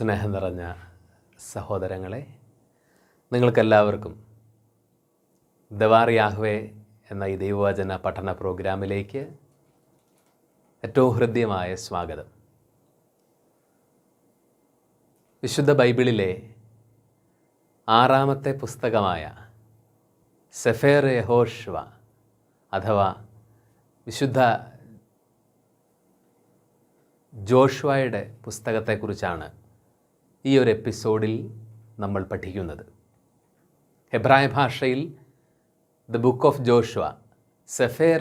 സ്നേഹം നിറഞ്ഞ സഹോദരങ്ങളെ നിങ്ങൾക്കെല്ലാവർക്കും ദവാർ യാഹ്വേ എന്ന ഈ ദൈവവചന പഠന പ്രോഗ്രാമിലേക്ക് ഏറ്റവും ഹൃദ്യമായ സ്വാഗതം. വിശുദ്ധ ബൈബിളിലെ ആറാമത്തെ പുസ്തകമായ സെഫേർ യഹോഷ്വ അഥവാ വിശുദ്ധ ജോഷ്വയുടെ പുസ്തകത്തെക്കുറിച്ചാണ് ഈ ഒരു എപ്പിസോഡിൽ നമ്മൾ പഠിക്കുന്നത്. ഹെബ്രായ ഭാഷയിൽ the book of Joshua Sefer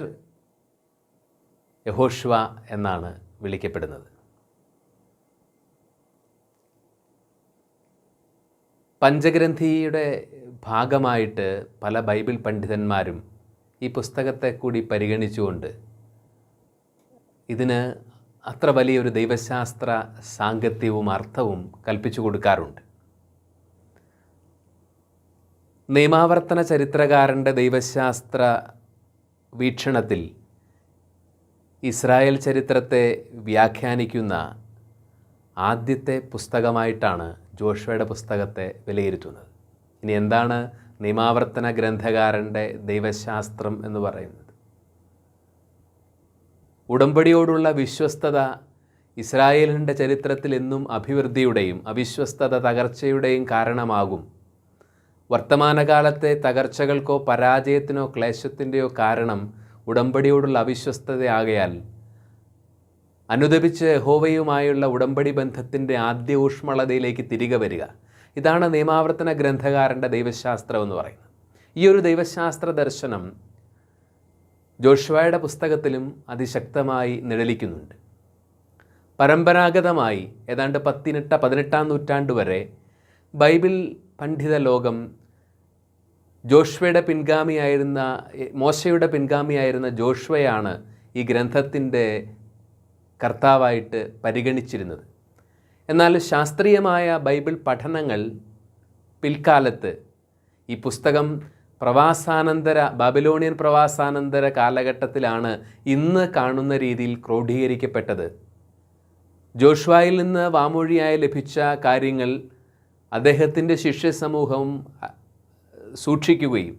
Yehoshua എന്നാണ് വിളിക്കപ്പെടുന്നത്. പഞ്ചഗ്രന്ഥിയുടെ ഭാഗമായിട്ട് പല ബൈബിൾ പണ്ഡിതന്മാരും ഈ പുസ്തകത്തെ കൂടി പരിഗണിച്ചുകൊണ്ട് ഇതിന് അത്ര വലിയൊരു ദൈവശാസ്ത്ര സാങ്കത്യവും അർത്ഥവും കൽപ്പിച്ചു കൊടുക്കാറുണ്ട്. നിയമാവർത്തന ചരിത്രകാരന്റെ ദൈവശാസ്ത്ര വീക്ഷണത്തിൽ ഇസ്രായേൽ ചരിത്രത്തെ വ്യാഖ്യാനിക്കുന്ന ആദ്യത്തെ പുസ്തകമായിട്ടാണ് ജോഷയുടെ പുസ്തകത്തെ വിലയിരുത്തുന്നത്. ഇനി എന്താണ് നിയമാവർത്തന ഗ്രന്ഥകാരന്റെ ദൈവശാസ്ത്രം എന്ന് പറയുന്നത്? ഉടമ്പടിയോടുള്ള വിശ്വസ്തത ഇസ്രായേലിന്റെ ചരിത്രത്തിൽ എന്നും അഭിവൃദ്ധിയുടെയും അവിശ്വസ്തത തകർച്ചയുടെയും കാരണമാകും. വർത്തമാനകാലത്തെ തകർച്ചകൾക്കോ പരാജയത്തിനോ ക്ലേശത്തിന്റെയോ കാരണം ഉടമ്പടിയോടുള്ള അവിശ്വസ്തതയാകയാൽ. അനുദപിച്ച് ഹോവയുമായുള്ള ഉടമ്പടി ബന്ധത്തിന്റെ ആദ്യ ഊഷ്മളതയിലേക്ക് തിരികെ വരിക. ഇതാണ് നിയമാവർത്തന ഗ്രന്ഥകാരന്റെ ദൈവശാസ്ത്രം എന്ന് പറയുന്നത്. ഈ ഒരു ദൈവശാസ്ത്ര ദർശനം ജോഷുവയുടെ പുസ്തകത്തിലും അതിശക്തമായി നിഴലിക്കുന്നുണ്ട്. പരമ്പരാഗതമായി ഏതാണ്ട് പത്തിനെട്ട പതിനെട്ടാം നൂറ്റാണ്ട് വരെ ബൈബിൾ പണ്ഡിത ലോകം ജോഷ്വയുടെ പിൻഗാമിയായിരുന്ന മോശയുടെ പിൻഗാമിയായിരുന്ന ജോഷ്വയാണ് ഈ ഗ്രന്ഥത്തിന്റെ കർത്താവായിട്ട് പരിഗണിച്ചിരുന്നത്. എന്നാൽ ശാസ്ത്രീയമായ ബൈബിൾ പഠനങ്ങൾ പിൽക്കാലത്ത് ഈ പുസ്തകം പ്രവാസാനന്തര ബാബിലോണിയൻ പ്രവാസാനന്തര കാലഘട്ടത്തിലാണ് ഇന്ന് കാണുന്ന രീതിയിൽ ക്രോഡീകരിക്കപ്പെട്ടത്. ജോഷ്വായിൽ നിന്ന് വാമൊഴിയായി ലഭിച്ച കാര്യങ്ങൾ അദ്ദേഹത്തിന്റെ ശിഷ്യ സമൂഹം സൂക്ഷിക്കുകയും.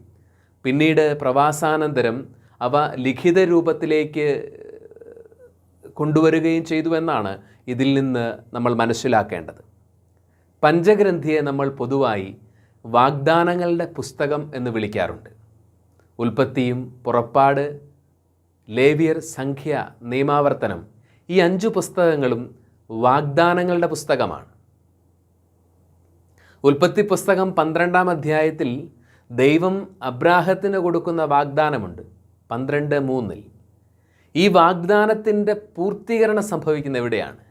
പിന്നീട് പ്രവാസാനന്തരം അവ ലിഖിത രൂപത്തിലേക്ക് കൊണ്ടുവരികയും ചെയ്തുവെന്നാണ് ഇതിൽ നിന്ന് നമ്മൾ മനസ്സിലാക്കേണ്ടത്. പഞ്ചഗ്രന്ഥിയെ നമ്മൾ പൊതുവായി വാഗ്ദാനങ്ങളുടെ പുസ്തകം എന്ന് വിളിക്കാറുണ്ട്. ഉൽപ്പത്തിയും പുറപ്പാട് ലേവിയർ സംഖ്യ നിയമാവർത്തനം ഈ അഞ്ചു പുസ്തകങ്ങളും വാഗ്ദാനങ്ങളുടെ പുസ്തകമാണ്. ഉൽപ്പത്തി പുസ്തകം പന്ത്രണ്ടാം അധ്യായത്തിൽ ദൈവം അബ്രാഹത്തിന് കൊടുക്കുന്ന വാഗ്ദാനമുണ്ട്. പന്ത്രണ്ട് മൂന്നിൽ. ഈ വാഗ്ദാനത്തിന്റെ പൂർത്തീകരണം സംഭവിക്കുന്ന എവിടെയാണ്?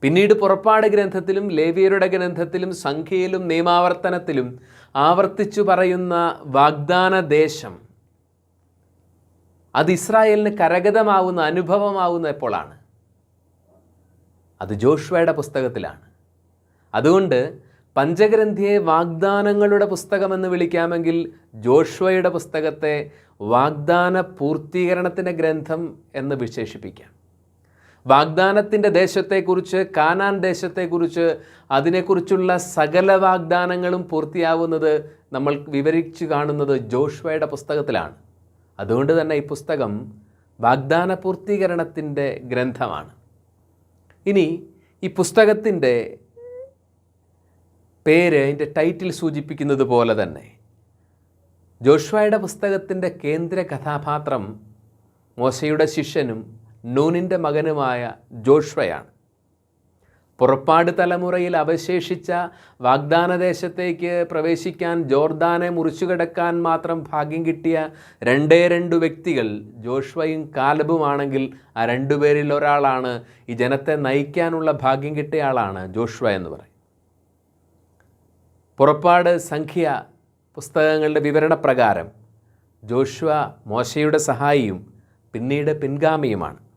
പിന്നീട് പുറപ്പാട് ഗ്രന്ഥത്തിലും ലേവിയരുടെ ഗ്രന്ഥത്തിലും സംഖ്യയിലും നിയമാവർത്തനത്തിലും ആവർത്തിച്ചു പറയുന്ന വാഗ്ദാന ദേശം അത് ഇസ്രായേലിന് കരഗതമാവുന്ന അനുഭവമാവുന്ന എപ്പോഴാണ്? അത് ജോഷ്വയുടെ പുസ്തകത്തിലാണ്. അതുകൊണ്ട് പഞ്ചഗ്രന്ഥിയെ വാഗ്ദാനങ്ങളുടെ പുസ്തകമെന്ന് വിളിക്കാമെങ്കിൽ ജോഷ്വയുടെ പുസ്തകത്തെ വാഗ്ദാന പൂർത്തീകരണത്തിന്റെ ഗ്രന്ഥം എന്ന് വിശേഷിപ്പിക്കാം. വാഗ്ദാനത്തിന്റെ ദേശത്തെക്കുറിച്ച് കാനാൻ ദേശത്തെക്കുറിച്ച് അതിനെക്കുറിച്ചുള്ള സകല വാഗ്ദാനങ്ങളും പൂർത്തിയാവുന്നത് നമ്മൾ വിവരിച്ചു കാണുന്നത് ജോഷ്വയുടെ പുസ്തകത്തിലാണ്. അതുകൊണ്ട് തന്നെ ഈ പുസ്തകം വാഗ്ദാന പൂർത്തീകരണത്തിന്റെ ഗ്രന്ഥമാണ്. ഇനി ഈ പുസ്തകത്തിന്റെ പേര് അതിന്റെ ടൈറ്റിൽ സൂചിപ്പിക്കുന്നത് പോലെ തന്നെ ജോഷ്വയുടെ പുസ്തകത്തിന്റെ കേന്ദ്ര കഥാപാത്രം മോശയുടെ ശിഷ്യനും നൂനിന്റെ മകനുമായ ജോഷ്വയാണ്. പുറപ്പാട് തലമുറയിൽ അവശേഷിച്ച വാഗ്ദാനദേശത്തേക്ക് പ്രവേശിക്കാൻ ജോർദാനെ മുറിച്ചുകിടക്കാൻ മാത്രം ഭാഗ്യം കിട്ടിയ രണ്ടേ രണ്ട് വ്യക്തികൾ ജോഷ്വയും കാലബുമാണെങ്കിൽ ആ രണ്ടുപേരിൽ ഒരാളാണ്. ഈ ജനത്തെ നയിക്കാനുള്ള ഭാഗ്യം കിട്ടിയ ആളാണ് ജോഷ്വ എന്ന് പറയും. പുറപ്പാട് സംഖ്യ പുസ്തകങ്ങളുടെ വിവരണപ്രകാരം ജോഷ്വ മോശയുടെ സഹായിയും പിന്നീട് പിൻഗാമിയുമാണ്.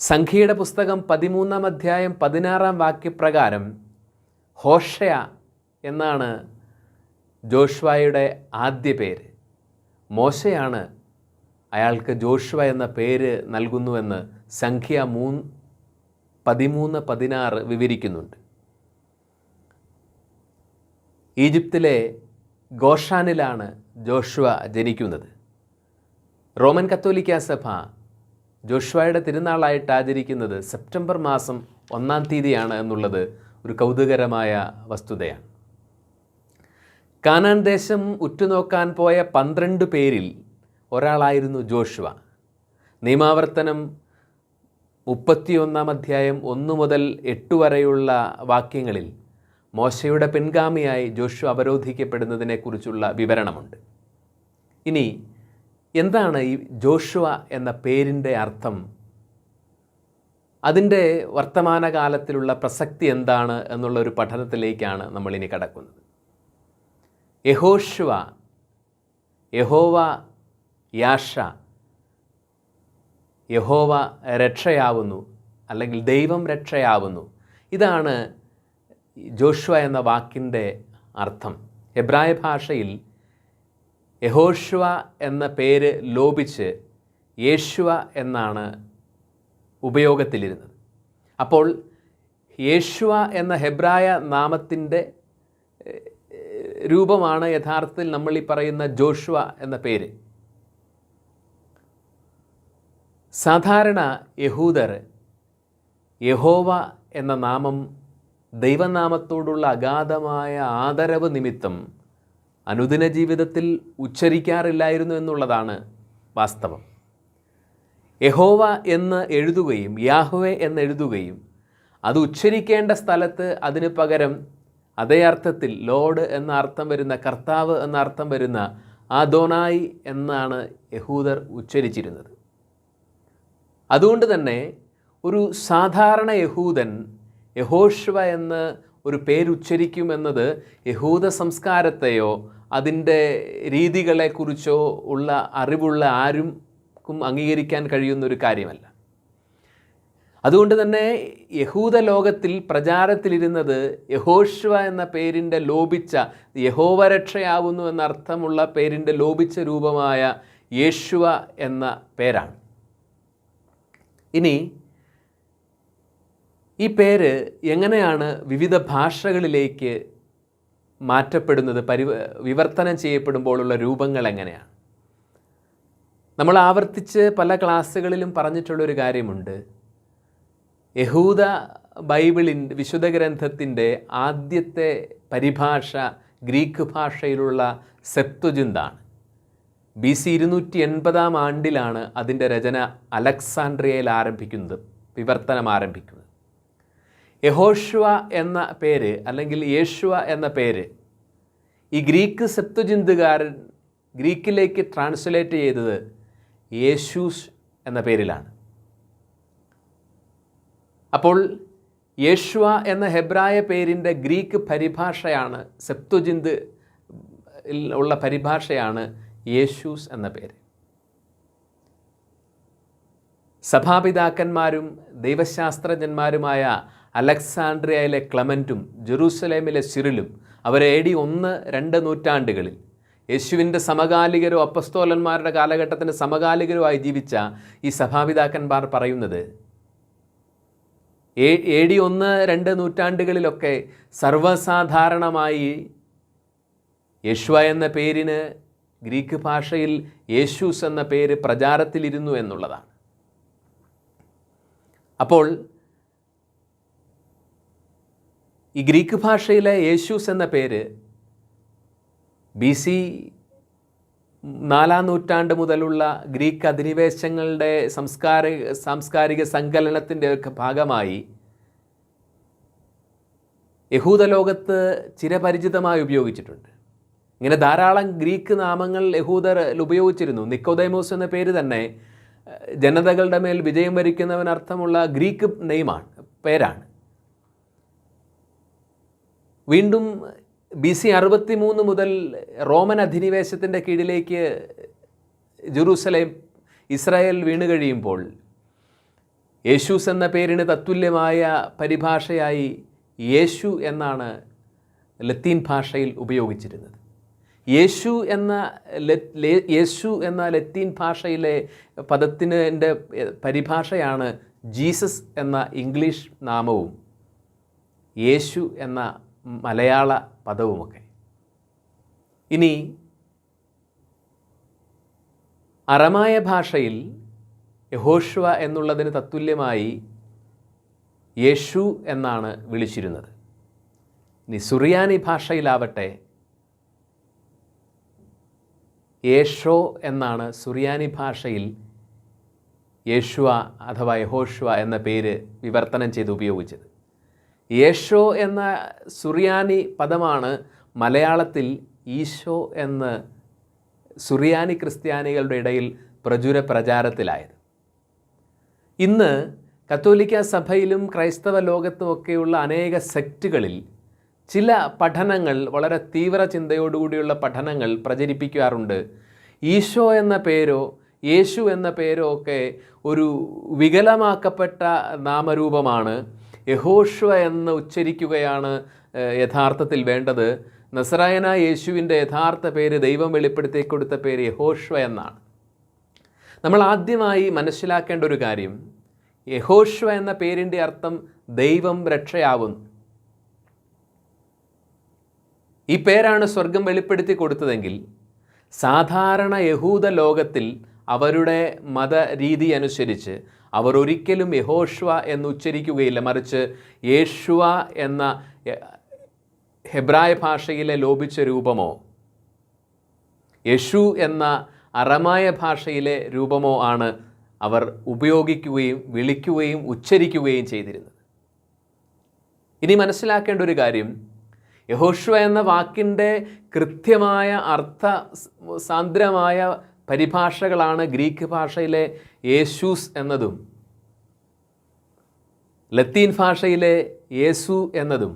സംഖ്യയുടെ പുസ്തകം പതിമൂന്നാം അധ്യായം പതിനാറാം വാക്യപ്രകാരം ഹോഷയ എന്നാണ് ജോഷ്വായുടെ ആദ്യ പേര്. മോശയാണ് അയാൾക്ക് ജോഷ്വ എന്ന പേര് നൽകുന്നുവെന്ന് സംഖ്യ മൂന്ന് പതിമൂന്ന് പതിനാറ് വിവരിക്കുന്നുണ്ട്. ഈജിപ്തിലെ ഗോഷാനിലാണ് ജോഷുവ ജനിക്കുന്നത്. റോമൻ കത്തോലിക്ക സഭ ജോഷുവയുടെ തിരുനാളായിട്ട് ആചരിക്കുന്നത് സെപ്റ്റംബർ മാസം ഒന്നാം തീയതിയാണ് എന്നുള്ളത് ഒരു കൗതുകരമായ വസ്തുതയാണ്. കാനാൻ ദേശം ഉറ്റുനോക്കാൻ പോയ പന്ത്രണ്ട് പേരിൽ ഒരാളായിരുന്നു ജോഷുവ. നിയമാവർത്തനം മുപ്പത്തിയൊന്നാം അധ്യായം ഒന്ന് മുതൽ എട്ട് വരെയുള്ള വാക്യങ്ങളിൽ മോശയുടെ പിൻഗാമിയായി ജോഷു അവരോധിക്കപ്പെടുന്നതിനെക്കുറിച്ചുള്ള വിവരണമുണ്ട്. ഇനി എന്താണ് ഈ ജോഷുവ എന്ന പേരിന്റെ അർത്ഥം? അതിന്റെ വർത്തമാനകാലത്തിലുള്ള പ്രസക്തി എന്താണ് എന്നുള്ള ഒരു പഠനത്തിലേക്കാണ് നമ്മളിനി കടക്കുന്നത്. യഹോഷുവ യഹോവ യാഷ യഹോവ രക്ഷയാവുന്നു അല്ലെങ്കിൽ ദൈവം രക്ഷയാവുന്നു. ഇതാണ് ജോഷുവ എന്ന വാക്കിന്റെ അർത്ഥം. എബ്രായ ഭാഷയിൽ യഹോഷുവ എന്ന പേര് ലോപിച്ച് യേശുവ എന്നാണ് ഉപയോഗത്തിലിരുന്നത്. അപ്പോൾ യേശുവ എന്ന ഹെബ്രായ നാമത്തിന്റെ രൂപമാണ് യഥാർത്ഥത്തിൽ നമ്മൾ ഈ പറയുന്ന ജോഷുവ എന്ന പേര്. സാധാരണ യഹൂദർ യഹോവ എന്ന നാമം ദൈവനാമത്തോടുള്ള അഗാധമായ ആദരവ് നിമിത്തം അനുദിന ജീവിതത്തിൽ ഉച്ചരിക്കാറില്ലായിരുന്നു എന്നുള്ളതാണ് വാസ്തവം. യഹോവ എന്ന് എഴുതുകയും യാഹുവെ എന്ന് എഴുതുകയും അത് ഉച്ചരിക്കേണ്ട സ്ഥലത്ത് അതിന് പകരം അതേ അർത്ഥത്തിൽ ലോഡ് എന്ന അർത്ഥം വരുന്ന കർത്താവ് എന്ന അർത്ഥം വരുന്ന ആദോനായി എന്നാണ് യഹൂദർ ഉച്ചരിച്ചിരുന്നത്. അതുകൊണ്ട് തന്നെ ഒരു സാധാരണ യഹൂദൻ യഹോഷ്വ എന്ന് ഒരു പേരുച്ചരിക്കുമെന്നത് യഹൂദ സംസ്കാരത്തെയോ അതിന്റെ രീതികളെക്കുറിച്ചോ ഉള്ള അറിവുള്ള ആരും അംഗീകരിക്കാൻ കഴിയുന്ന ഒരു കാര്യമല്ല. അതുകൊണ്ട് തന്നെ യഹൂദ ലോകത്തിൽ പ്രചാരത്തിലിരുന്നത് യഹോഷ്വ എന്ന പേരിന്റെ ലോപിച്ച യഹോവരക്ഷയാവുന്നു എന്നർത്ഥമുള്ള പേരിന്റെ ലോപിച്ച രൂപമായ യേശുവ എന്ന പേരാണ്. ഇനി ഈ പേര് എങ്ങനെയാണ് വിവിധ ഭാഷകളിലേക്ക് മാറ്റപ്പെടുന്നത് പരി വിവർത്തനം ചെയ്യപ്പെടുമ്പോഴുള്ള രൂപങ്ങൾ എങ്ങനെയാണ് നമ്മൾ ആവർത്തിച്ച് പല ക്ലാസ്സുകളിലും പറഞ്ഞിട്ടുള്ളൊരു കാര്യമുണ്ട്. യഹൂദ ബൈബിളിന്റെ വിശുദ്ധ ഗ്രന്ഥത്തിന്റെ ആദ്യത്തെ പരിഭാഷ ഗ്രീക്ക് ഭാഷയിലുള്ള സെപ്തുജിന്താണ്. ബി സി ഇരുന്നൂറ്റി എൺപതാം ആണ്ടിലാണ് അതിന്റെ രചന അലക്സാൻഡ്രിയയിൽ ആരംഭിക്കുന്നത് വിവർത്തനം ആരംഭിക്കുന്നത്. യഹോഷ്വ എന്ന പേര് അല്ലെങ്കിൽ യേശുവ എന്ന പേര് ഈ ഗ്രീക്ക് സെപ്തുചിന്തുകാരൻ ഗ്രീക്കിലേക്ക് ട്രാൻസ്ലേറ്റ് ചെയ്തത് യേശൂസ് എന്ന പേരിലാണ്. അപ്പോൾ യേശുവ എന്ന ഹെബ്രായ പേരിന്റെ ഗ്രീക്ക് പരിഭാഷയാണ് സെപ്തുജിന്ത് ഉള്ള പരിഭാഷയാണ് യേശൂസ് എന്ന പേര്. സഭാപിതാക്കന്മാരും ദൈവശാസ്ത്രജ്ഞന്മാരുമായ അലക്സാണ്ട്രിയയിലെ ക്ലമന്റും ജെറൂസലേമിലെ സിറിലും അവർ എ ഡി ഒന്ന് രണ്ട് നൂറ്റാണ്ടുകളിൽ. യേശുവിന്റെ സമകാലികരോ അപ്പസ്തോലന്മാരുടെ കാലഘട്ടത്തിന് സമകാലികരുമായി ജീവിച്ച ഈ സഭാപിതാക്കന്മാർ പറയുന്നത് എ ഡി ഒന്ന് രണ്ട് നൂറ്റാണ്ടുകളിലൊക്കെ സർവസാധാരണമായി യേശുവ എന്ന പേരിന് ഗ്രീക്ക് ഭാഷയിൽ യേശൂസ് എന്ന പേര് പ്രചാരത്തിലിരുന്നു എന്നുള്ളതാണ്. അപ്പോൾ ഈ ഗ്രീക്ക് ഭാഷയിലെ യേശൂസ് എന്ന പേര് ബി സി നാലാം നൂറ്റാണ്ട് മുതലുള്ള ഗ്രീക്ക് അധിനിവേശങ്ങളുടെ സംസ്കാര സാംസ്കാരിക സങ്കലനത്തിന്റെ ഒക്കെ ഭാഗമായി യഹൂദ ലോകത്ത് ചിരപരിചിതമായി ഉപയോഗിച്ചിട്ടുണ്ട്. ഇങ്ങനെ ധാരാളം ഗ്രീക്ക് നാമങ്ങൾ യഹൂദർ ഉപയോഗിച്ചിരുന്നു. നിക്കോദൈമോസ് എന്ന പേര് തന്നെ ജനതകളുടെ മേൽ വിജയം വരിക്കുന്നവനർത്ഥമുള്ള ഗ്രീക്ക് നെയ്മാണ് പേരാണ്. വീണ്ടും ബി സി അറുപത്തി മൂന്ന് മുതൽ റോമൻ അധിനിവേശത്തിന്റെ കീഴിലേക്ക് ജെറൂസലേം ഇസ്രായേൽ വീണ് കഴിയുമ്പോൾ യേശൂസ് എന്ന പേരിന് തത്തുല്യമായ പരിഭാഷയായി യേശു എന്നാണ് ലത്തീൻ ഭാഷയിൽ ഉപയോഗിച്ചിരുന്നത്. യേശു എന്ന യേശു എന്ന ലത്തീൻ ഭാഷയിലെ പദത്തിന്റെ പരിഭാഷയാണ് ജീസസ് എന്ന ഇംഗ്ലീഷ് നാമവും യേശു എന്ന മലയാള പദവുമൊക്കെ. ഇനി അറമായ ഭാഷയിൽ യഹോഷ്വ എന്നുള്ളതിന് തത്തുല്യമായി യേശു എന്നാണ് വിളിച്ചിരുന്നത്. ഇനി സുറിയാനി ഭാഷയിലാവട്ടെ. യേശോ എന്നാണ് സുറിയാനി ഭാഷയിൽ യേശുവ അഥവാ യഹോഷ്വ എന്ന പേര് വിവർത്തനം ചെയ്ത് ഉപയോഗിച്ചത്. യേശോ എന്ന സുറിയാനി പദമാണ് മലയാളത്തിൽ ഈശോ എന്ന് സുറിയാനി ക്രിസ്ത്യാനികളുടെ ഇടയിൽ പ്രചുര പ്രചാരത്തിലായത്. ഇന്ന് കത്തോലിക്ക സഭയിലും ക്രൈസ്തവ ലോകത്തുമൊക്കെയുള്ള അനേക സെക്റ്റുകളിൽ ചില പഠനങ്ങൾ വളരെ തീവ്ര ചിന്തയോടുകൂടിയുള്ള പഠനങ്ങൾ പ്രചരിപ്പിക്കാറുണ്ട്. ഈശോ എന്ന പേരോ യേശു എന്ന പേരോ ഒക്കെ ഒരു വികലമാക്കപ്പെട്ട നാമരൂപമാണ്. യഹോഷ്വ എന്ന് ഉച്ചരിക്കുകയാണ് യഥാർത്ഥത്തിൽ വേണ്ടത്. നസറായന യേശുവിന്റെ യഥാർത്ഥ പേര് ദൈവം വെളിപ്പെടുത്തി കൊടുത്ത പേര് യഹോഷ്വ എന്നാണ്. നമ്മൾ ആദ്യമായി മനസ്സിലാക്കേണ്ട ഒരു കാര്യം യഹോഷ്വ എന്ന പേരിന്റെ അർത്ഥം ദൈവം രക്ഷയാവുന്നു. ഈ പേരാണ് സ്വർഗം വെളിപ്പെടുത്തി കൊടുത്തതെങ്കിൽ സാധാരണ യഹൂദ ലോകത്തിൽ അവരുടെ മതരീതി അനുസരിച്ച് അവർ ഒരിക്കലും യഹോഷ്വ എന്ന് ഉച്ചരിക്കുകയില്ല. മറിച്ച് യേശുവ എന്ന ഹെബ്രായ ഭാഷയിലെ ലോപിച്ച രൂപമോ? യശു എന്ന അറമായ ഭാഷയിലെ രൂപമോ ആണ് അവർ ഉപയോഗിക്കുകയും വിളിക്കുകയും ഉച്ചരിക്കുകയും ചെയ്തിരുന്നത്. ഇനി മനസ്സിലാക്കേണ്ട ഒരു കാര്യം. യഹോഷ്വ എന്ന വാക്കിന്റെ കൃത്യമായ അർത്ഥ സാന്ദ്രമായ പരിഭാഷകളാണ് ഗ്രീക്ക് ഭാഷയിലെ യേശൂസ് എന്നതും ലത്തീൻ ഭാഷയിലെ യേസു എന്നതും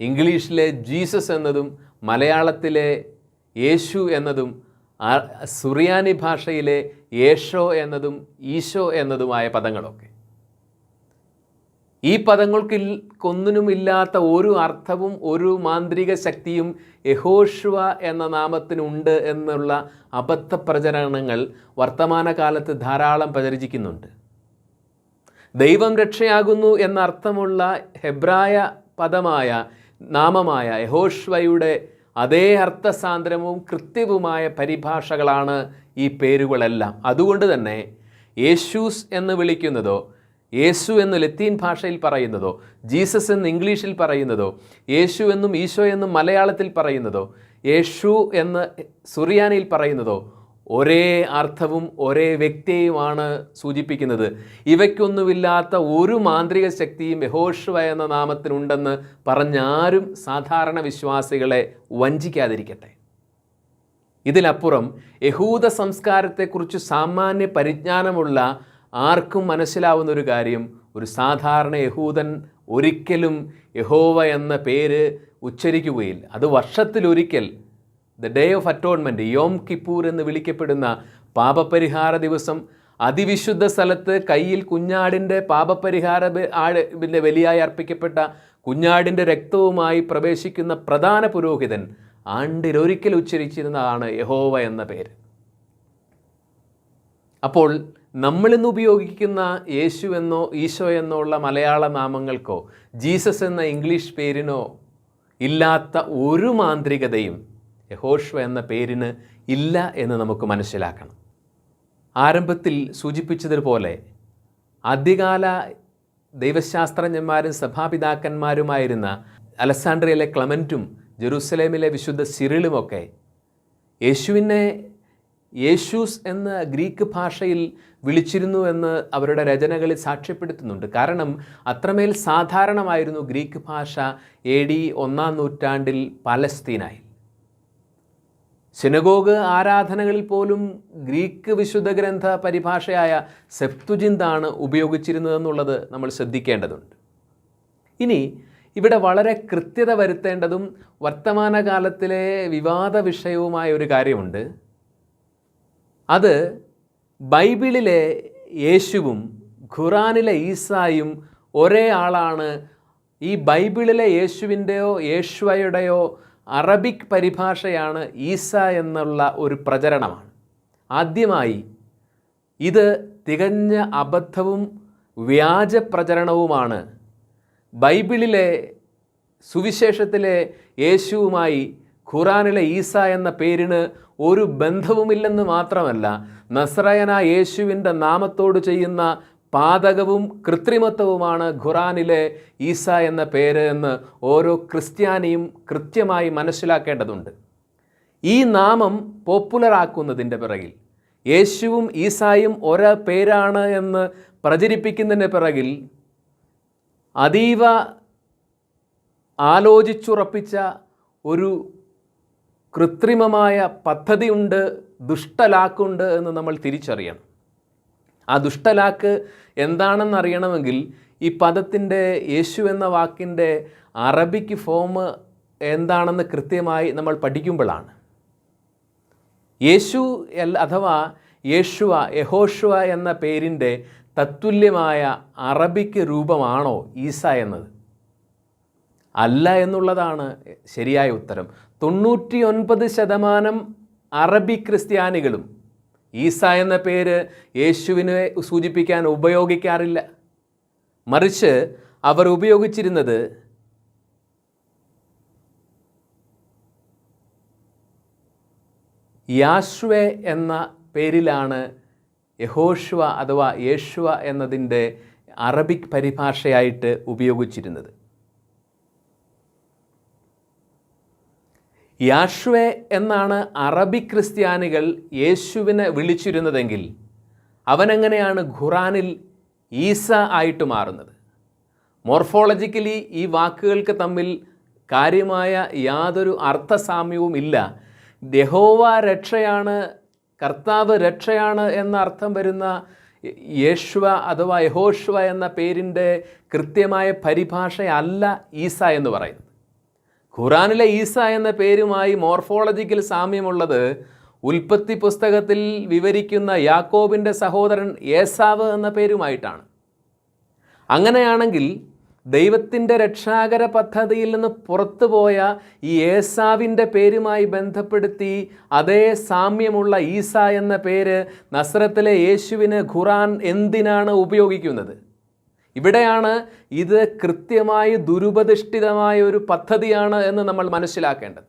ഇംഗ്ലീഷിലെ ജീസസ് എന്നതും മലയാളത്തിലെ യേശു എന്നതും സുറിയാനി ഭാഷയിലെ യേശോ എന്നതും ഈശോ എന്നതുമായ പദങ്ങളൊക്കെ. ഈ പദങ്ങൾക്കൊന്നിനും ഇല്ലാത്ത ഒരു അർത്ഥവും ഒരു മാന്ത്രിക ശക്തിയും യഹോഷ്വ എന്ന നാമത്തിനുണ്ട് എന്നുള്ള അബദ്ധ പ്രചരണങ്ങൾ വർത്തമാനകാലത്ത് ധാരാളം പ്രചരിച്ചിരിക്കുന്നുണ്ട്. ദൈവം രക്ഷയാകുന്നു എന്ന അർത്ഥമുള്ള ഹെബ്രായ പദമായ നാമമായ യഹോഷ്വയുടെ അതേ അർത്ഥസാന്ദ്രവും കൃത്യവുമായ പരിഭാഷകളാണ് ഈ പേരുകളെല്ലാം. അതുകൊണ്ട് തന്നെ യേശൂസ് എന്ന് വിളിക്കുന്നതോ യേശു എന്ന് ലത്തീൻ ഭാഷയിൽ പറയുന്നതോ ജീസസ് എന്ന് ഇംഗ്ലീഷിൽ പറയുന്നതോ യേശു എന്നും ഈശോ എന്നും മലയാളത്തിൽ പറയുന്നതോ യേശു എന്ന് സുറിയാനിയിൽ പറയുന്നതോ ഒരേ അർത്ഥവും ഒരേ വ്യക്തിയുമാണ് സൂചിപ്പിക്കുന്നത്. ഇവയ്ക്കൊന്നുമില്ലാത്ത ഒരു മാന്ത്രിക ശക്തിയും യഹോഷുവ എന്ന നാമത്തിനുണ്ടെന്ന് പറഞ്ഞാരും സാധാരണ വിശ്വാസികളെ വഞ്ചിക്കാതിരിക്കട്ടെ. ഇതിലപ്പുറം യഹൂദ സംസ്കാരത്തെക്കുറിച്ച് സാമാന്യ പരിജ്ഞാനമുള്ള ആർക്കും മനസ്സിലാവുന്ന ഒരു കാര്യം ഒരു സാധാരണ യഹൂദൻ ഒരിക്കലും യഹോവ എന്ന പേര് ഉച്ചരിക്കുകയില്ല. അത് വർഷത്തിലൊരിക്കൽ the day of atonement Yom Kippur എന്ന് വിളിക്കപ്പെടുന്ന പാപപരിഹാര ദിവസം അതിവിശുദ്ധ സ്ഥലത്ത് കയ്യിൽ കുഞ്ഞാടിന്റെ പാപപരിഹാര ആടിന്റെ ബലിയായി അർപ്പിക്കപ്പെട്ട കുഞ്ഞാടിന്റെ രക്തവുമായി പ്രവേശിക്കുന്ന പ്രധാന പുരോഹിതൻ ആണ്ടിലൊരിക്കൽ ഉച്ചരിച്ചിരുന്നതാണ് യഹോവ എന്ന പേര്. അപ്പോൾ നമ്മളിന്ന് ഉപയോഗിക്കുന്ന യേശു എന്നോ ഈശോ എന്നോ ഉള്ള മലയാള നാമങ്ങൾക്കോ ജീസസ് എന്ന ഇംഗ്ലീഷ് പേരിനോ ഇല്ലാത്ത ഒരു മാന്ത്രികതയും യഹോഷ്വ എന്ന പേരിന് ഇല്ല എന്ന് നമുക്ക് മനസ്സിലാക്കണം. ആരംഭത്തിൽ സൂചിപ്പിച്ചതുപോലെ ആദ്യകാല ദൈവശാസ്ത്രജ്ഞന്മാരും സഭാപിതാക്കന്മാരുമായിരുന്ന അലസാൻഡ്രയിലെ ക്ലമന്റും ജെറൂസലേമിലെ വിശുദ്ധ സിറിളുമൊക്കെ യേശുവിനെ യേശൂസ് എന്ന ഗ്രീക്ക് ഭാഷയിൽ വിളിച്ചിരുന്നു എന്ന് അവരുടെ രചനകളിൽ സാക്ഷ്യപ്പെടുത്തുന്നുണ്ട്. കാരണം അത്രമേൽ സാധാരണമായിരുന്നു ഗ്രീക്ക് ഭാഷ എ ഡി ഒന്നാം നൂറ്റാണ്ടിൽ പലസ്തീനായി. സിനഗോഗ് ആരാധനകളിൽ പോലും ഗ്രീക്ക് വിശുദ്ധ ഗ്രന്ഥ പരിഭാഷയായ സെപ്തുജിന്താണ് ഉപയോഗിച്ചിരുന്നതെന്നുള്ളത് നമ്മൾ ശ്രദ്ധിക്കേണ്ടതുണ്ട്. ഇനി ഇവിടെ വളരെ കൃത്യത വരുത്തേണ്ടതും വർത്തമാനകാലത്തിലെ വിവാദ വിഷയവുമായ ഒരു കാര്യമുണ്ട്. അത് ബൈബിളിലെ യേശുവും ഖുറാനിലെ ഈസായും ഒരേ ആളാണ്. ഈ ബൈബിളിലെ യേശുവിന്റെയോ യേശുവയുടെയോ അറബിക് പരിഭാഷയാണ് ഈസ എന്നുള്ള ഒരു പ്രചരണമാണ്. ആദ്യമായി ഇത് തികഞ്ഞ അബദ്ധവും വ്യാജ പ്രചരണവുമാണ്. ബൈബിളിലെ സുവിശേഷത്തിലെ യേശുവുമായി ഖുറാനിലെ ഈസ എന്ന പേരിന് ഒരു ബന്ധവുമില്ലെന്ന് മാത്രമല്ല നസ്രയന യേശുവിന്റെ നാമത്തോട് ചെയ്യുന്ന പാതകവും കൃത്രിമത്വവുമാണ് ഖുറാനിലെ ഈസ എന്ന പേര് എന്ന് ഓരോ ക്രിസ്ത്യാനിയും കൃത്യമായി മനസ്സിലാക്കേണ്ടതുണ്ട്. ഈ നാമം പോപ്പുലറാക്കുന്നതിന്റെ പിറകിൽ യേശുവും ഈസായും ഒരേ പേരാണ് എന്ന് പ്രചരിപ്പിക്കുന്നതിന്റെ പിറകിൽ അതീവ ആലോചിച്ചുറപ്പിച്ച ഒരു കൃത്രിമമായ പദ്ധതിയുണ്ട് ദുഷ്ടലാക്കുണ്ട് എന്ന് നമ്മൾ തിരിച്ചറിയണം. ആ ദുഷ്ടലാക്ക് എന്താണെന്ന് അറിയണമെങ്കിൽ ഈ പദത്തിന്റെ യേശു എന്ന വാക്കിന്റെ അറബിക്ക് ഫോം എന്താണെന്ന് കൃത്യമായി നമ്മൾ പഠിക്കുമ്പോഴാണ്. യേശു അഥവാ യേശുവ യഹോഷുവ എന്ന പേരിന്റെ തത്തുല്യമായ അറബിക്ക് രൂപമാണോ ഈസ എന്നത്? അല്ല എന്നുള്ളതാണ് ശരിയായ ഉത്തരം. തൊണ്ണൂറ്റി ഒൻപത് ശതമാനം അറബി ക്രിസ്ത്യാനികളും ഈസ എന്ന പേര് യേശുവിനെ സൂചിപ്പിക്കാൻ ഉപയോഗിക്കാറില്ല. മറിച്ച് അവർ ഉപയോഗിച്ചിരുന്നത് യാശ്വേ എന്ന പേരിലാണ് യഹോഷ്വ അഥവാ യേശുവ എന്നതിന്റെ അറബിക് പരിഭാഷയായിട്ട് ഉപയോഗിച്ചിരുന്നത്. യാഷ്വെ എന്നാണ് അറബി ക്രിസ്ത്യാനികൾ യേശുവിനെ വിളിച്ചിരുന്നതെങ്കിൽ അവനെങ്ങനെയാണ് ഖുറാനിൽ ഈസ ആയിട്ട് മാറുന്നത്? മോർഫോളജിക്കലി ഈ വാക്കുകൾക്ക് തമ്മിൽ കാര്യമായ യാതൊരു അർത്ഥസാമ്യവും ഇല്ല. യഹോവ രക്ഷയാണ് കർത്താവ് രക്ഷയാണ് എന്ന അർത്ഥം വരുന്ന യേശുവ അഥവാ യഹോഷ്വ എന്ന പേരിന്റെ കൃത്യമായ പരിഭാഷയല്ല ഈസ എന്ന് പറയുന്നത്. ഖുറാനിലെ ഈസ എന്ന പേരുമായി മോർഫോളജിക്കൽ സാമ്യമുള്ളത് ഉൽപ്പത്തി പുസ്തകത്തിൽ വിവരിക്കുന്ന യാക്കോബിന്റെ സഹോദരൻ ഏസാവ് എന്ന പേരുമായിട്ടാണ്. അങ്ങനെയാണെങ്കിൽ ദൈവത്തിന്റെ രക്ഷാകര പദ്ധതിയിൽ നിന്ന് പുറത്തുപോയ ഈ ഏസാവിന്റെ പേരുമായി ബന്ധപ്പെടുത്തി അതേ സാമ്യമുള്ള ഈസ എന്ന പേര് നസ്രത്തിലെ യേശുവിന് ഖുറാൻ എന്തിനാണ് ഉപയോഗിക്കുന്നത്? ഇവിടെയാണ് ഇത് കൃത്യമായി ദുരുപതിഷ്ഠിതമായ ഒരു പദ്ധതിയാണ് എന്ന് നമ്മൾ മനസ്സിലാക്കേണ്ടത്.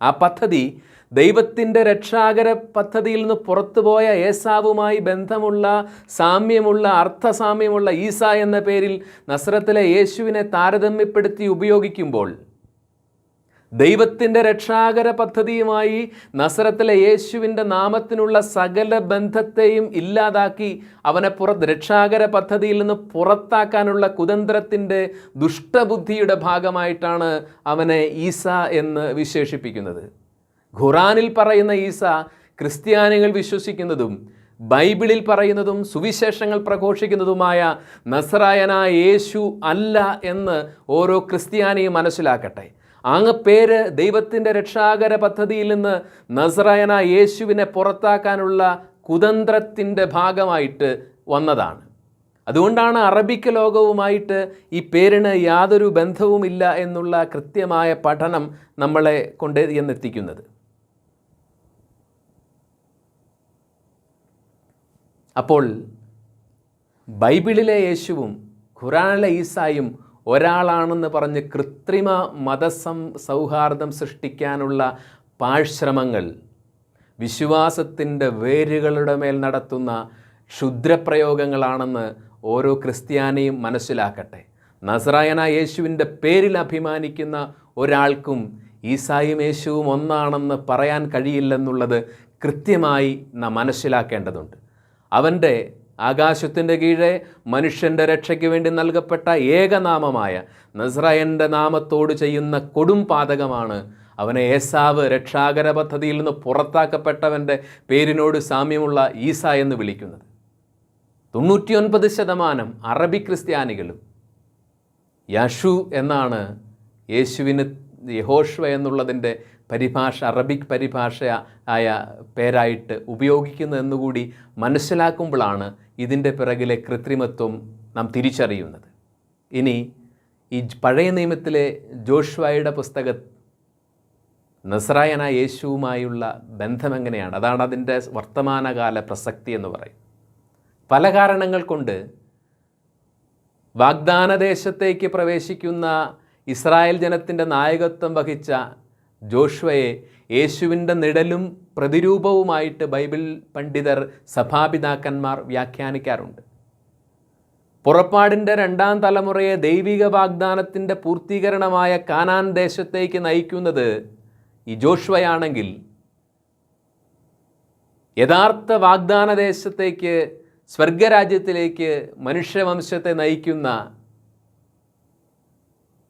ആ പദ്ധതി ദൈവത്തിന്റെ രക്ഷാകര പദ്ധതിയിൽ നിന്ന് പുറത്തുപോയ ഏസാവുമായി ബന്ധമുള്ള സാമ്യമുള്ള അർത്ഥസാമ്യമുള്ള ഈസ എന്ന പേരിൽ നസ്രത്തിലെ യേശുവിനെ താരതമ്യപ്പെടുത്തി ഉപയോഗിക്കുമ്പോൾ ദൈവത്തിന്റെ രക്ഷാകര പദ്ധതിയുമായി നസരത്തിലെ യേശുവിന്റെ നാമത്തിനുള്ള സകല ബന്ധത്തെയും ഇല്ലാതാക്കി അവനെ പുറ രക്ഷാകര പദ്ധതിയിൽ നിന്ന് പുറത്താക്കാനുള്ള കുതന്ത്രത്തിന്റെ ദുഷ്ടബുദ്ധിയുടെ ഭാഗമായിട്ടാണ് അവനെ ഈസ എന്ന് വിശേഷിപ്പിക്കുന്നത്. ഖുറാനിൽ പറയുന്ന ഈസ ക്രിസ്ത്യാനികൾ വിശ്വസിക്കുന്നതും ബൈബിളിൽ പറയുന്നതും സുവിശേഷങ്ങൾ പ്രഘോഷിക്കുന്നതുമായ നസറായനായ യേശു അല്ല എന്ന് ഓരോ ക്രിസ്ത്യാനിയും മനസ്സിലാക്കട്ടെ. അങ്ങ് പേര് ദൈവത്തിന്റെ രക്ഷാകര പദ്ധതിയിൽ നിന്ന് നസറയന യേശുവിനെ പുറത്താക്കാനുള്ള കുതന്ത്രത്തിന്റെ ഭാഗമായിട്ട് വന്നതാണ്. അതുകൊണ്ടാണ് അറബിക്ക് ലോകവുമായിട്ട് ഈ പേരിന് യാതൊരു ബന്ധവുമില്ല എന്നുള്ള കൃത്യമായ പഠനം നമ്മളെ കൊണ്ട് എന്നെത്തിക്കുന്നത് അപ്പോൾ ബൈബിളിലെ യേശുവും ഖുറാനിലെ ഈസായും ഒരാളാണെന്ന് പറഞ്ഞ് കൃത്രിമ മതസം സൗഹാർദ്ദം സൃഷ്ടിക്കാനുള്ള പാഴ്ശ്രമങ്ങൾ വിശ്വാസത്തിന്റെ വേരുകളുടെ മേൽ നടത്തുന്ന ക്ഷുദ്രപ്രയോഗങ്ങളാണെന്ന് ഓരോ ക്രിസ്ത്യാനിയും മനസ്സിലാക്കട്ടെ. നസറായന യേശുവിന്റെ പേരിൽ അഭിമാനിക്കുന്ന ഒരാൾക്കും ഈസായും യേശുവും ഒന്നാണെന്ന് പറയാൻ കഴിയില്ലെന്നുള്ളത് കൃത്യമായി നാം മനസ്സിലാക്കേണ്ടതുണ്ട്. അവന്റെ ആകാശത്തിന്റെ കീഴെ മനുഷ്യന്റെ രക്ഷയ്ക്ക് വേണ്ടി നൽകപ്പെട്ട ഏകനാമമായ നസ്രയന്റെ നാമത്തോട് ചെയ്യുന്ന കൊടും പാതകമാണ് അവനെ ഏസാവ് രക്ഷാകര പദ്ധതിയിൽ നിന്ന് പുറത്താക്കപ്പെട്ടവന്റെ പേരിനോട് സാമ്യമുള്ള ഈസ എന്ന് വിളിക്കുന്നത്. തൊണ്ണൂറ്റിയൊൻപത് ശതമാനം അറബി ക്രിസ്ത്യാനികളും യഷു എന്നാണ് യേശുവിന് യഹോഷ്വ എന്നുള്ളതിന്റെ പരിഭാഷ അറബിക് പരിഭാഷ ആയ പേരായിട്ട് ഉപയോഗിക്കുന്നു എന്നുകൂടി മനസ്സിലാക്കുമ്പോഴാണ് ഇതിന്റെ പിറകിലെ കൃത്രിമത്വം നാം തിരിച്ചറിയുന്നത്. ഇനി ഈ പഴയ നിയമത്തിലെ ജോഷ്വായുടെ പുസ്തക നസ്രായന യേശുവുമായുള്ള ബന്ധം എങ്ങനെയാണ്? അതാണ് അതിന്റെ വർത്തമാനകാല പ്രസക്തി എന്ന് പറയും. പല കാരണങ്ങൾ കൊണ്ട് വാഗ്ദാനദേശത്തേക്ക് പ്രവേശിക്കുന്ന ഇസ്രായേൽ ജനത്തിന്റെ നായകത്വം വഹിച്ച ജോഷ്വയെ യേശുവിന്റെ നിഴലും പ്രതിരൂപവുമായിട്ട് ബൈബിൾ പണ്ഡിതർ സഭാപിതാക്കന്മാർ വ്യാഖ്യാനിക്കാറുണ്ട്. പുറപ്പാടിന്റെ രണ്ടാം തലമുറയെ ദൈവിക വാഗ്ദാനത്തിന്റെ പൂർത്തീകരണമായ കാനാൻ ദേശത്തേക്ക് നയിക്കുന്നത് ഈ ജോഷ്വയാണെങ്കിൽ യഥാർത്ഥ വാഗ്ദാന ദേശത്തേക്ക് സ്വർഗരാജ്യത്തിലേക്ക് മനുഷ്യവംശത്തെ നയിക്കുന്ന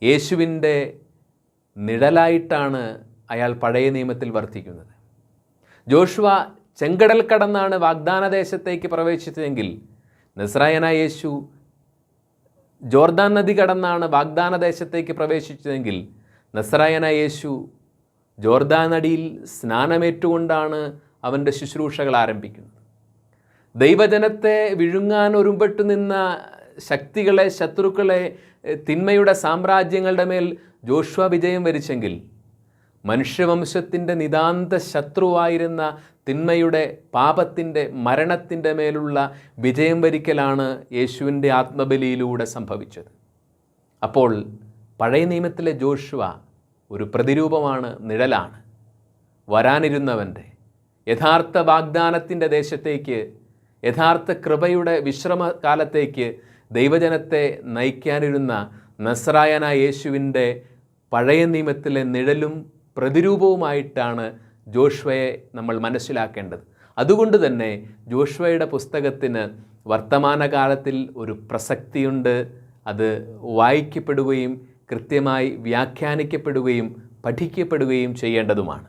യേശുവിന്റെ നിഴലായിട്ടാണ് അയാൾ പഴയ നിയമത്തിൽ വർത്തിക്കുന്നത്. ജോഷുവ ചെങ്കടൽ കടന്നാണ് വാഗ്ദാന ദേശത്തേക്ക് പ്രവേശിച്ചതെങ്കിൽ നസ്രായനായ യേശു ജോർദാൻ നദി കടന്നാണ് വാഗ്ദാന ദേശത്തേക്ക് പ്രവേശിച്ചതെങ്കിൽ നസ്രായനായ യേശു ജോർദാൻ നടിയിൽ സ്നാനമേറ്റുകൊണ്ടാണ് അവന്റെ ശുശ്രൂഷകൾ ആരംഭിക്കുന്നത്. ദൈവജനത്തെ വിഴുങ്ങാൻ ഒരുമ്പെട്ടു നിന്ന ശക്തികളെ ശത്രുക്കളെ തിന്മയുടെ സാമ്രാജ്യങ്ങളുടെ മേൽ ജോഷ്വ വിജയം വരിച്ചെങ്കിൽ മനുഷ്യവംശത്തിന്റെ നിതാന്ത ശത്രുവായിരുന്ന തിന്മയുടെ പാപത്തിന്റെ മരണത്തിന്റെ മേലുള്ള വിജയം വരിക്കലാണ് യേശുവിന്റെ ആത്മബലിയിലൂടെ സംഭവിച്ചത്. അപ്പോൾ പഴയ നിയമത്തിലെ ജോഷുവ ഒരു പ്രതിരൂപമാണ് നിഴലാണ്. വരാനിരുന്നവന്റെ യഥാർത്ഥ വാഗ്ദാനത്തിന്റെ ദേശത്തേക്ക് യഥാർത്ഥ കൃപയുടെ വിശ്രമകാലത്തേക്ക് ദൈവജനത്തെ നയിക്കാനിരുന്ന നസ്രായന യേശുവിന്റെ പഴയ നിയമത്തിലെ നിഴലും പ്രതിരൂപവുമായിട്ടാണ് ജോഷ്വയെ നമ്മൾ മനസ്സിലാക്കേണ്ടത്. അതുകൊണ്ട് തന്നെ ജോഷ്വയുടെ പുസ്തകത്തിന് വർത്തമാനകാലത്തിൽ ഒരു പ്രസക്തിയുണ്ട്. അത് വായിക്കപ്പെടുകയും കൃത്യമായി വ്യാഖ്യാനിക്കപ്പെടുകയും പഠിക്കപ്പെടുകയും ചെയ്യേണ്ടതുമാണ്.